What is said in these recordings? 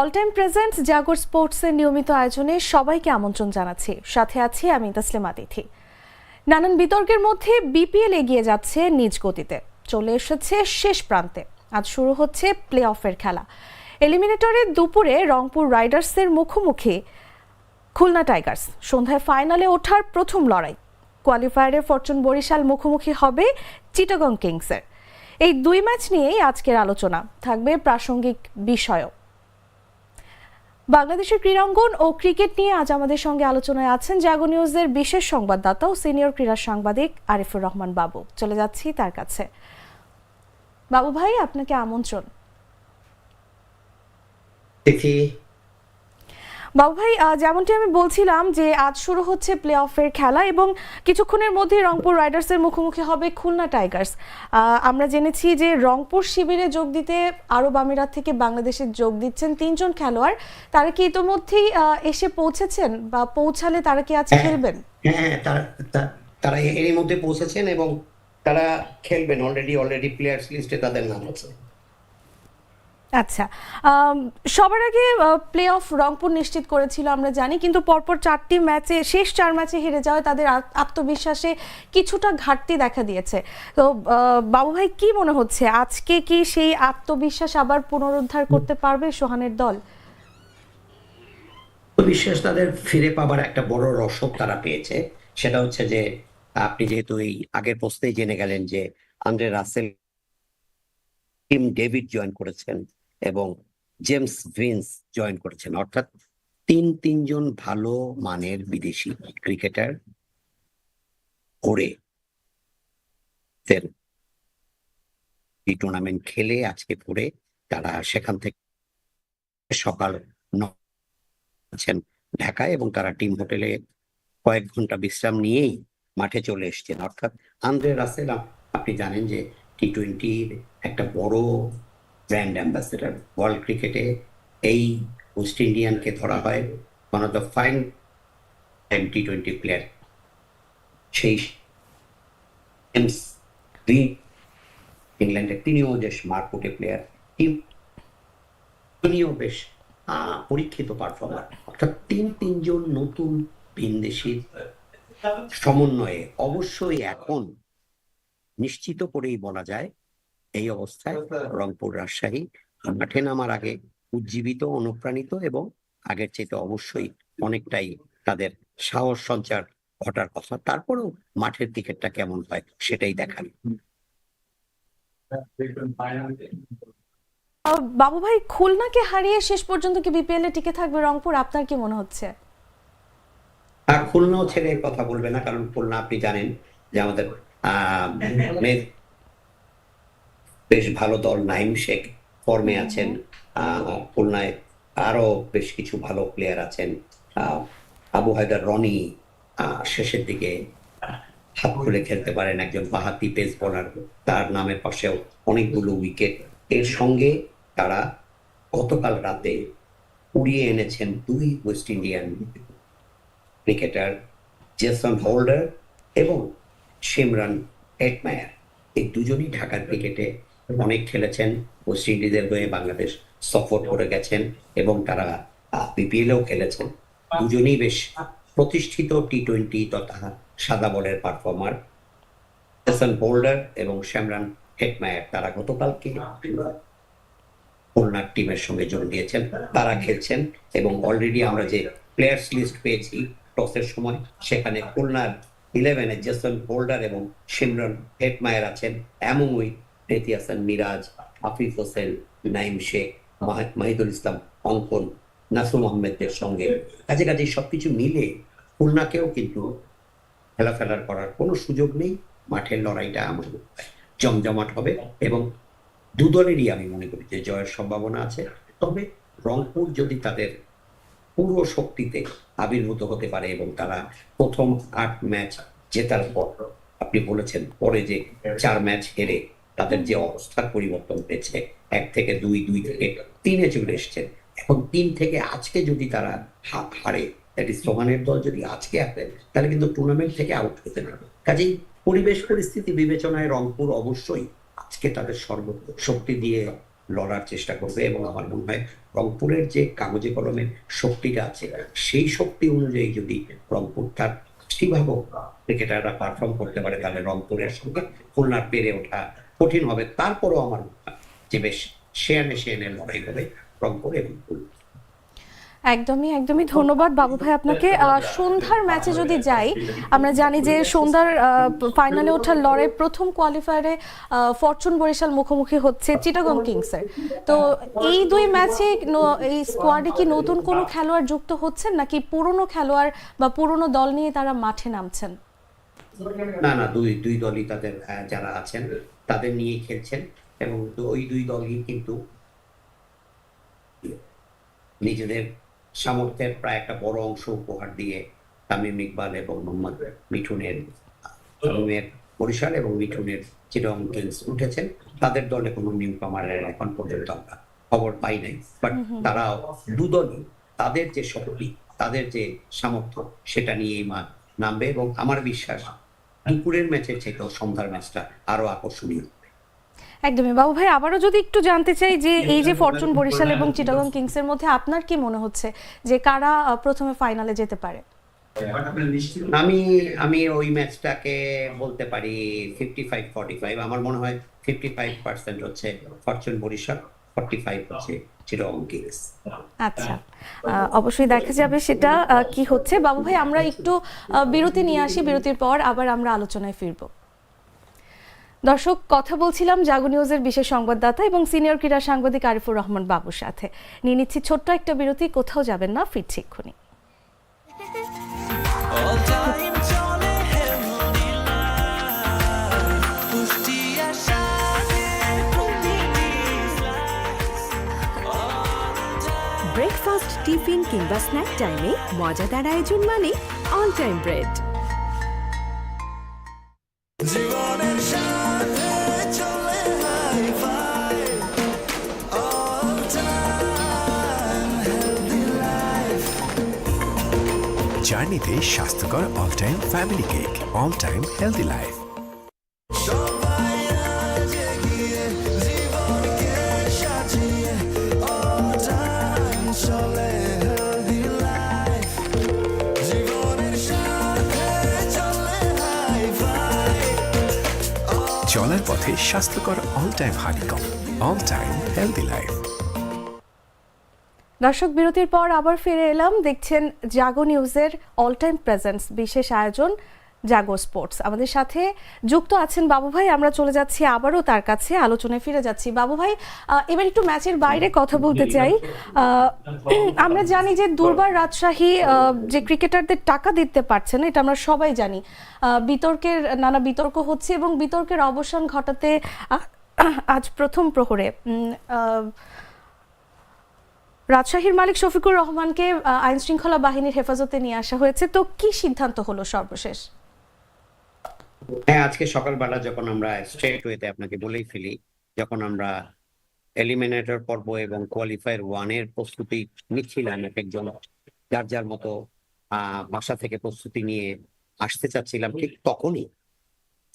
All time present Jagar স্পোর্টসের নিয়মিত আয়োজনে সবাইকে আমন্ত্রণ জানাচ্ছি। সাথে আছি আমি তাসলিম আতিথি। নানান বিতর্কের মধ্যে বিপিএল এগিয়ে যাচ্ছে নিজ গতিতে। চলে এসেছে শেষ প্রান্তে। আজ শুরু হচ্ছে প্লে অফের খেলা। এলিমিনেটরে দুপুরে রংপুর রাইডার্সের মুখোমুখি খুলনা টাইগার্স। সন্ধ্যায় ফাইনালে ওঠার প্রথম লড়াই। কোয়ালিফায়ারে ফরচুন বরিশাল মুখোমুখি হবে চিটাগং কিংসের। এই দুই ম্যাচ নিয়েই আজকের আলোচনা। থাকবে প্রাসঙ্গিক বিষয়ও। বাংলাদেশের ক্রীড়াঙ্গন ও ক্রিকেট নিয়ে আজ আমাদের সঙ্গে আলোচনায় আছেন জাগো নিউজের বিশেষ সংবাদদাতা ও সিনিয়র ক্রীড়া সাংবাদিক আরিফুর রহমান বাবু। চলে যাচ্ছি তার কাছে। বাবু ভাই, আপনাকে আমন্ত্রণ। বাবু ভাই যেমনটি আমি বলছিলাম যে আজ শুরু হচ্ছে প্লে অফের খেলা এবং কিছুক্ষণের মধ্যেই রংপুর রাইডার্সের মুখোমুখি হবে খুলনা টাইগার্স। আমরা জেনেছি যে রংপুর শিবিরে যোগ দিতে আরব আমিরাত থেকে বাংলাদেশে যোগ দিচ্ছেন তিনজন খেলোয়াড়। তারা কি ইতোমধ্যেই এসে পৌঁছেছেন বা পৌঁছালে তারা কি আজ হ্যাঁ। খেলবেন হ্যাঁ তারা তারা এরই মধ্যে পৌঁছেছেন এবং তারা খেলবেন। অলরেডি অলরেডি প্লেয়ার্স লিস্টে তাদের নাম আছে। আচ্ছা সবার আগে প্লে অফ রংপুর নিশ্চিত করেছিল আমরা জানি, কিন্তু পরপর চারটি ম্যাচে শেষ চার ম্যাচে হেরে যাওয়ায় তাদের আত্মবিশ্বাসে কিছুটা ঘাটতি দেখা দিয়েছে। তো বাবু ভাই কি মনে হচ্ছে? আজকে কি সেই আত্মবিশ্বাস আবার পুনরুদ্ধার করতে পারবে সোহানের দল? বিশ্বাস তাদের ফিরে পাবার একটা বড় রসদ তারা পেয়েছে। সেটা হচ্ছে যে, আপনি যেহেতু এই আগের পোস্টেই জেনে গেলেন যে, Andre Russell, Tim David join করেছেন। এবং জেমস ভিন্স জয়েন করেছেন। অর্থাৎ তিন তিনজন ভালো মানের বিদেশি ক্রিকেটার করে এই টুর্নামেন্ট খেলে, আজকে পরে তারা সেখান থেকে সকাল আছেন ঢাকায় এবং তারা টিম হোটেলে কয়েক ঘণ্টা বিশ্রাম নিয়েই মাঠে চলে এসেছেন। অর্থাৎ আন্দ্রে রাসেল, আপনি জানেন যে টি টোয়েন্টির একটা বড় ব্র্যান্ড অ্যাম্বাসেডার ওয়ার্ল্ড ক্রিকেটে এই ওয়েস্ট ইন্ডিয়ানকে ধরা হয় one of the fine T twenty player সেই ইংল্যান্ডের তিনিও বেশ মারকুটে প্লেয়ার তিনিও বেশ পরীক্ষিত পারফর্মার অর্থাৎ তিন তিনজন নতুন ভিনদেশির সমন্বয়ে অবশ্যই এখন নিশ্চিত করেই বলা যায় এই অবস্থায় রংপুর রাজশাহী মাঠে নামার আগে উজ্জীবিত অনুপ্রাণিত এবং আগের চেয়ে অবশ্যই অনেকটাই তাদের সাহস সঞ্চার ঘটার কথা। তারপরেও মাঠের ক্রিকেটটা কেমন হয় সেটাই দেখার বাবু ভাই খুলনাকে হারিয়ে শেষ পর্যন্ত কি বিপিএল এ টিকে থাকবে রংপুর? আপনার কি মনে হচ্ছে? আর খুলনাও ছেড়ে কথা বলবে না কারণ খুলনা আপনি জানেন যে আমাদের বেশ ভালো দল। নাইম শেখ ফর্মে আছেন। খুলনায় আরও বেশ কিছু ভালো প্লেয়ার আছেন। আবু হায়দার রনি শেষের দিকে হাত খুলে খেলতে পারেন একজন বাহাতি পেস বোলার তার নামের পাশেও অনেকগুলো উইকেট এর সঙ্গে তারা গতকাল রাতে উড়িয়ে এনেছেন দুই West Indian cricketer Jason Holder এবং সিমরান হেটমায়ার এই দুজনই ঢাকার ক্রিকেটে অনেক খেলেছেন, ওয়েস্ট ইন্ডিজের হয়ে বাংলাদেশ সফর করে গেছেন এবং তারা বিপিএলেও খেলেছেন। দুজনই বেশ প্রতিষ্ঠিত টি টোয়েন্টি তথা সাদা বলের পারফর্মার জেসন হোল্ডার এবং শ্যামরান হেটমায়ার তারা গতকালকে খুলনার টিমের সঙ্গে যোগ দিয়েছেন। তারা খেলছেন এবং অলরেডি আমরা যে প্লেয়ার্স লিস্ট পেয়েছি টসের সময়, সেখানে খুলনার ইলেভেনে জেসন হোল্ডার এবং সিমরন হেটমায়ার আছেন। এমনই প্রীতি হাসান মিরাজ আফিফ হোসেন, নাইম শেখ, মাহ- মাহিদুল ইসলাম, অঙ্কন নাসুম আহমেদদের সঙ্গে। কাজে কাজে সবকিছু মিলে খুলনাকেও কিন্তু খেলা ফেলার করার কোনো সুযোগ নেই। মাঠের লড়াইটা আমার জমজমাট হবে এবং দু দলেরই আমি মনে করি যে জয়ের সম্ভাবনা আছে। তবে রংপুর যদি তাদের পুরো শক্তিতে আবির্ভূত হতে পারে এবং তারা প্রথম আট ম্যাচ জেতার পর, আপনি বলেছেন, পরে যে চার ম্যাচ হেরে তাদের যে অবস্থার পরিবর্তন হয়েছে এক থেকে দুই দুই থেকে তিনে চলে এসছে এখন তিন থেকে আজকে যদি তারা হাত হারে সোহানের দল যদি আজকে হারে, তাহলে কিন্তু টুর্নামেন্ট থেকে আউট হতে পারবে। কাজেই পরিবেশ, পরিস্থিতি বিবেচনায় রংপুর অবশ্যই আজকে তাদের সর্ব শক্তি দিয়ে লড়ার চেষ্টা করবে এবং আমার মনে হয় রংপুরের যে কাগজে কলমের শক্তিটা আছে, সেই শক্তি অনুযায়ী যদি রংপুর তার সেভাবে ক্রিকেটাররা পারফর্ম করতে পারে, তাহলে রংপুরের সঙ্গে খুলনার পেরে ওঠা কঠিন হবে তারপরেও আমার যে বেশ শেয়ানে শেয়ানে লড়াই হবে রংপুর এবং খুলনা একদমই একদমই ধন্যবাদ বাবু ভাই আপনাকে। সন্ধ্যার ম্যাচে যদি যাই আমরা জানি যে সন্ধ্যার ফাইনালে ওঠার লড়াই প্রথম কোয়ালিফায়ারে ফরচুন বরিশাল মুখোমুখি হচ্ছে চিটাগং কিংসের তো এই দুই ম্যাচে এই স্কোয়াডে কি নতুন কোনো খেলোয়াড় যুক্ত হচ্ছেন নাকি পুরনো খেলোয়াড় বা পুরনো দল নিয়ে তারা মাঠে নামছেন? না না দুই দুই দলই তাদের যারা আছেন তাদের নিয়েই খেলছেন এবং ওই দুই দলই কিন্তু নিজেদের সামর্থ্যের প্রায় একটা বড় অংশ উপহার দিয়ে তামিম ইকবাল এবং মোহাম্মদ মিঠুনের তামিমের বরিশাল এবং মিঠুনের চিরং কিংস উঠেছেন। তাদের দলে কোনো নিউ কামারের এখন পর্যন্ত আমরা খবর পাই নাই। বাট তারা দুদলই তাদের যে শক্তি তাদের যে সামর্থ্য সেটা নিয়েই মা নামবে এবং আমার বিশ্বাস দুপুরের ম্যাচের থেকেও সন্ধ্যার ম্যাচটা আরও আকর্ষণীয় একদমই। বাবু ভাই আবারও যদি একটু জানতে চাই যে এই যে ফরচুন বরিশাল এবং চিটাগং কিংসের মধ্যে আপনার কি মনে হচ্ছে যে কারা প্রথমে ফাইনালে যেতে পারে? আমি আমি ওই ম্যাচটাকে বলতে পারি ফিফটি ফাইভ ফর্টি ফাইভ আমার মনে হয় ফিফটি ফাইভ পার্সেন্ট হচ্ছে ফরচুন বরিশাল। হচ্ছে কিংস আচ্ছা। অবশ্যই দেখা যাবে সেটা কি হচ্ছে। বাবু ভাই আমরা একটু বিরতি নিয়ে আসি। বিরতির পর আবার আমরা আলোচনায় ফিরব। দর্শক কথা বলছিলাম জাগো নিউজের বিশেষ সংবাদদাতা এবং সিনিয়র ক্রীড়া সাংবাদিক আরিফুর রহমান বাবুর সাথে। নিয়ে নিচ্ছি ছোট্ট একটা বিরতি কোথাও যাবেন না ফিরছি এক্ষুনি। টিফিন কিংবা স্ন্যাক টাইমে মজাদার আয়োজন মানে অল টাইম ব্রেড জার্নিতে স্বাস্থ্যকর all time family cake all time healthy life পথে স্বাস্থ্যকর all time honeycomb all time healthy life দর্শক, বিরতির পর আবার ফিরে এলাম। দেখছেন জাগো নিউজের অল টাইম প্রেজেন্স বিশেষ আয়োজন। জাগো স্পোর্টস। আমাদের সাথে যুক্ত আছেন বাবু ভাই আমরা চলে যাচ্ছি আবারও তার কাছে আলোচনায় ফিরে যাচ্ছি। বাবু ভাই এবার একটু ম্যাচের বাইরে কথা বলতে চাই। আমরা জানি যে দুর্বার রাজশাহী যে ক্রিকেটারদের টাকা দিতে পারছে না এটা আমরা সবাই জানি। বিতর্কের নানা বিতর্ক হচ্ছে এবং বিতর্কের অবসান ঘটাতে আজ প্রথম প্রহরে রাজশাহীর মালিক শফিকুর রহমানকে আইন শৃঙ্খলা বাহিনীর হেফাজতে নিয়ে আসা হয়েছে। তো কি সিদ্ধান্ত হলো সর্বশেষ? হ্যাঁ আজকে সকালবেলা যখন আমরা স্ট্রেট ওয়েতে আপনাকে বলেই ফেলি, যখন আমরা এলিমিনেটর পর্ব এবং কোয়ালিফায়ার ওয়ানের প্রস্তুতি নিচ্ছিলাম, এক একজন যার যার মতো বাসা থেকে প্রস্তুতি নিয়ে আসতে চাচ্ছিলাম, ঠিক তখনই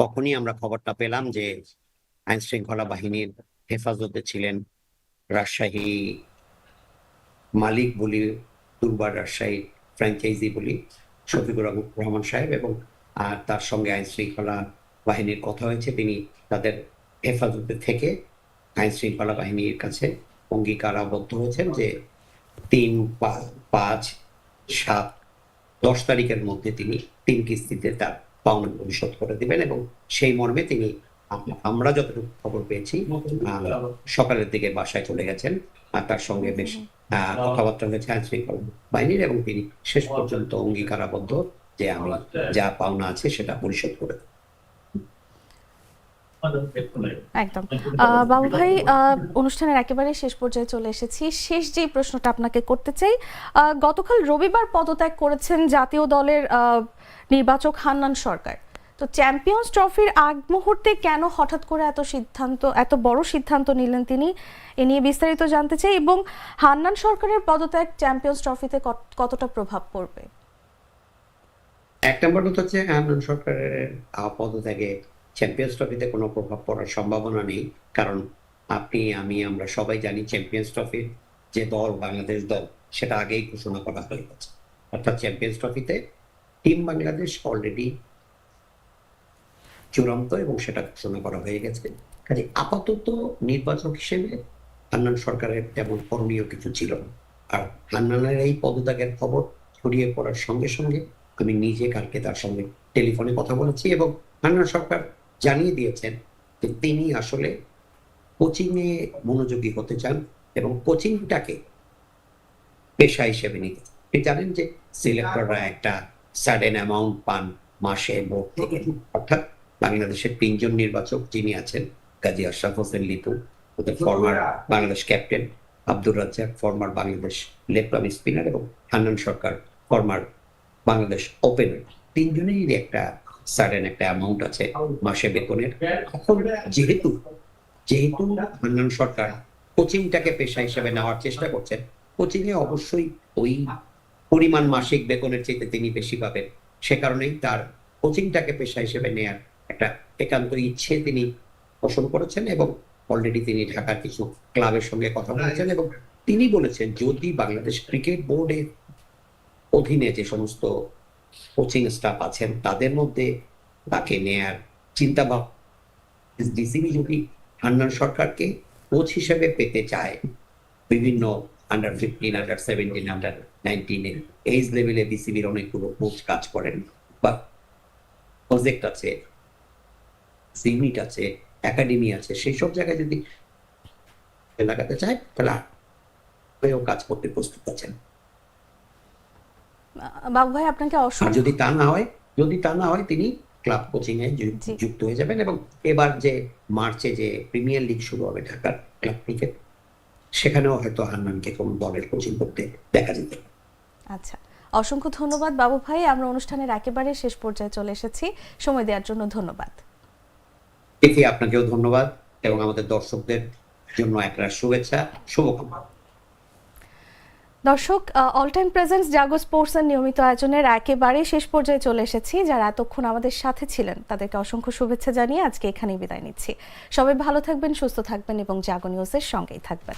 তখনই আমরা খবরটা পেলাম যে আইন শৃঙ্খলা বাহিনীর হেফাজতে ছিলেন রাজশাহী মালিক বলি, দুর্বার রাজশাহী ফ্র্যাঞ্চাইজি বলি শফিকুর রহমান সাহেব এবং আর তার সঙ্গে আইন শৃঙ্খলা বাহিনীর কথা হয়েছে। তিনি তাদের হেফাজতে থেকে আইন শৃঙ্খলা বাহিনীর কাছে অঙ্গীকার আবদ্ধ হয়েছেন যে তিন পাঁচ, সাত, দশ তারিখের মধ্যে তিনি তিন কিস্তিতে তার পাওনা পরিশোধ করে দিবেন এবং সেই মর্মে তিনি আম- আমরা যতটুকু খবর পেয়েছি সকালের দিকে বাসায় চলে গেছেন আর তার সঙ্গে বেশ কথাবার্তা হয়েছে আইন শৃঙ্খলা বাহিনীর এবং তিনি শেষ পর্যন্ত অঙ্গীকার আবদ্ধ যে আমি যা পাওনা আছে সেটা পরিশোধ করে। একদম। বাবু ভাই অনুষ্ঠানের একেবারে শেষ পর্যায়ে চলে এসেছি। শেষ যে প্রশ্নটা আপনাকে করতে চাই গতকাল রবিবার পদত্যাগ করেছেন জাতীয় দলের নির্বাচক হান্নান সরকার। তো চ্যাম্পিয়ন্স ট্রফির আগ মুহূর্তে কেন হঠাৎ করে এত সিদ্ধান্ত, এত বড় সিদ্ধান্ত নিলেন তিনি, এ নিয়ে বিস্তারিত জানতে চাই। এবং হান্নান সরকারের পদত্যাগ চ্যাম্পিয়ন্স ট্রফিতে কত- কতটা প্রভাব পড়বে? এক নম্বর কথা হচ্ছে আনন্দ সরকারের পদত্যাগে চ্যাম্পিয়ন্স ট্রফিতে কোনো প্রভাব পড়ার সম্ভাবনা নেই। কারণ আপনি, আমি, আমরা সবাই জানি চ্যাম্পিয়ন্স ট্রফির যে দল, বাংলাদেশ দল, সেটা আগেই ঘোষণা করা হয়ে গেছে। অর্থাৎ চ্যাম্পিয়ন্স ট্রফিতে টিম বাংলাদেশ অলরেডি চূড়ান্ত এবং সেটা ঘোষণা করা হয়ে গেছে। কাজে আপাতত নির্বাচক হিসেবে হান্নান সরকারের তেমন করণীয় কিছু ছিল না। আর হান্নানের এই পদত্যাগের খবর ছড়িয়ে পড়ার সঙ্গে সঙ্গে আমি নিজে কালকে তার সঙ্গে টেলিফোনে কথা বলেছি এবং হান্নান সরকার জানিয়ে দিয়েছেন যে তিনি আসলে কোচিংয়ে মনোযোগী হতে চান এবং কোচিংটাকে পেশা হিসেবে নিতে। আপনি জানেন যে সিলেক্টররা একটা সার্টেন অ্যামাউন্ট পান মাসে থেকে অর্থাৎ বাংলাদেশের তিনজন নির্বাচক যিনি আছেন, Kazi Ashraf Hossain Lipu former Bangladesh captain Abdur Razzak former Bangladesh left spinner এবং হান্নান সরকার ফর্মার বাংলাদেশ ওপেনার তিনজনেরই একটা সার্টেন একটা অ্যামাউন্ট আছে মাসে বেতনের। এখন যেহেতু যেহেতু হান্নান সরকার কোচিংটাকে পেশা হিসেবে নেওয়ার চেষ্টা করছেন কোচিং এ অবশ্যই ওই পরিমাণ মাসিক বেতনের চেয়ে তিনি বেশি পাবেন। সে কারণেই তার কোচিংটাকে পেশা হিসেবে নেয়ার একটা একান্ত ইচ্ছে তিনি পোষণ করেছেন এবং অলরেডি তিনি ঢাকার কিছু ক্লাবের সঙ্গে কথা বলেছেন এবং তিনি বলেছেন, যদি বাংলাদেশ ক্রিকেট বোর্ডের অধীনে যে সমস্ত কোচিং স্টাফ আছেন, তাদের মধ্যে তাকে নেয়ার চিন্তা ডিসিবি যদি হান্নান সরকারকে কোচ হিসেবে পেতে চায়, বিভিন্ন under fifteen under seventeen under নাইনটিনের age লেভেলে বিসিবির অনেকগুলো কোচ কাজ করেন বা প্রজেক্ট আছে সিমিট আছে একাডেমি আছে, সেই সব জায়গায় যদি লাগাতে চায়, তাহলে কাজ করতে প্রস্তুত আছেন। বাবু ভাই আপনাকে অসংখ্য যদি তা না হয় যদি তা না হয় তিনি ক্লাব কোচিং এ যুক্ত হয়ে যাবেন এবং এবার যে মার্চে যে প্রিমিয়ার লিগ শুরু হবে ঢাকার ক্লাব ক্রিকেট সেখানেও হয়তো হান্নানকে কোনো দলের কোচিং করতে দেখা যেতে। আচ্ছা অসংখ্য ধন্যবাদ বাবু ভাই। আমরা অনুষ্ঠানের একেবারে শেষ পর্যায়ে চলে এসেছি। সময় দেওয়ার জন্য ধন্যবাদ। এতে আপনাকেও ধন্যবাদ এবং আমাদের দর্শকদের জন্য একটা শুভেচ্ছা শুভকামনা। দর্শক all time presence Jago sports এর নিয়মিত আয়োজনের একেবারে শেষ পর্যায়ে চলে এসেছি। যারা এতক্ষণ আমাদের সাথে ছিলেন, তাদেরকে অসংখ্য শুভেচ্ছা জানিয়ে আজকে এখানেই বিদায় নিচ্ছি। সবাই ভালো থাকবেন, সুস্থ থাকবেন এবং জাগো নিউজের সঙ্গেই থাকবেন।